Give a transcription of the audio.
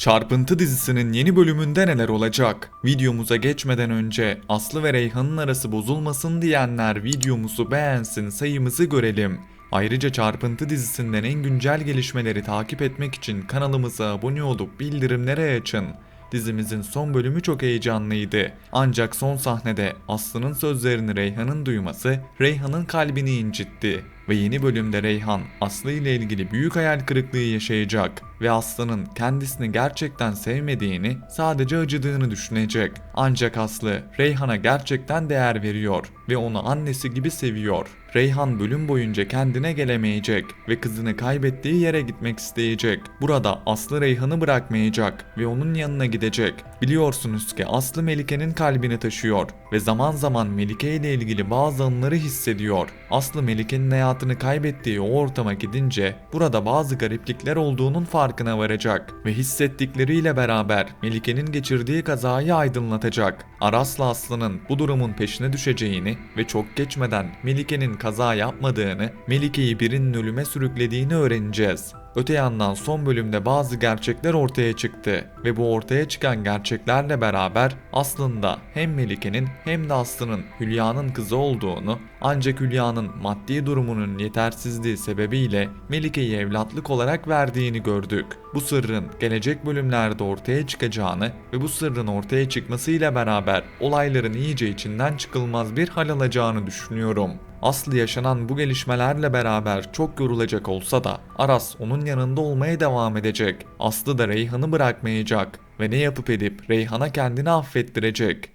Çarpıntı dizisinin yeni bölümünde neler olacak? Videomuza geçmeden önce Aslı ve Reyhan'ın arası bozulmasın diyenler videomuzu beğensin sayımızı görelim. Ayrıca Çarpıntı dizisinden en güncel gelişmeleri takip etmek için kanalımıza abone olup bildirimleri açın. Dizimizin son bölümü çok heyecanlıydı. Ancak son sahnede Aslı'nın sözlerini Reyhan'ın duyması Reyhan'ın kalbini incitti. Ve yeni bölümde Reyhan Aslı ile ilgili büyük hayal kırıklığı yaşayacak ve Aslı'nın kendisini gerçekten sevmediğini, sadece acıdığını düşünecek. Ancak Aslı Reyhan'a gerçekten değer veriyor ve onu annesi gibi seviyor. Reyhan bölüm boyunca kendine gelemeyecek ve kızını kaybettiği yere gitmek isteyecek. Burada Aslı Reyhan'ı bırakmayacak ve onun yanına gidecek. Biliyorsunuz ki Aslı Melike'nin kalbini taşıyor ve zaman zaman Melike ile ilgili bazı anıları hissediyor. Aslı Melike'nin hayatını kaybettiği o ortama gidince burada bazı gariplikler olduğunun farkına varacak ve hissettikleriyle beraber Melike'nin geçirdiği kazayı aydınlatacak. Aras'la Aslı'nın bu durumun peşine düşeceğini ve çok geçmeden Melike'nin kaza yapmadığını, Melike'yi birinin ölüme sürüklediğini öğreneceğiz. Öte yandan son bölümde bazı gerçekler ortaya çıktı ve bu ortaya çıkan gerçeklerle beraber aslında hem Melike'nin hem de Aslı'nın Hülya'nın kızı olduğunu ancak Hülya'nın maddi durumunun yetersizliği sebebiyle Melike'yi evlatlık olarak verdiğini gördük. Bu sırrın gelecek bölümlerde ortaya çıkacağını ve bu sırrın ortaya çıkmasıyla beraber olayların iyice içinden çıkılmaz bir hal alacağını düşünüyorum. Aslı yaşanan bu gelişmelerle beraber çok yorulacak olsa da Aras onun yanında olmaya devam edecek. Aslı da Reyhan'ı bırakmayacak ve ne yapıp edip Reyhan'a kendini affettirecek.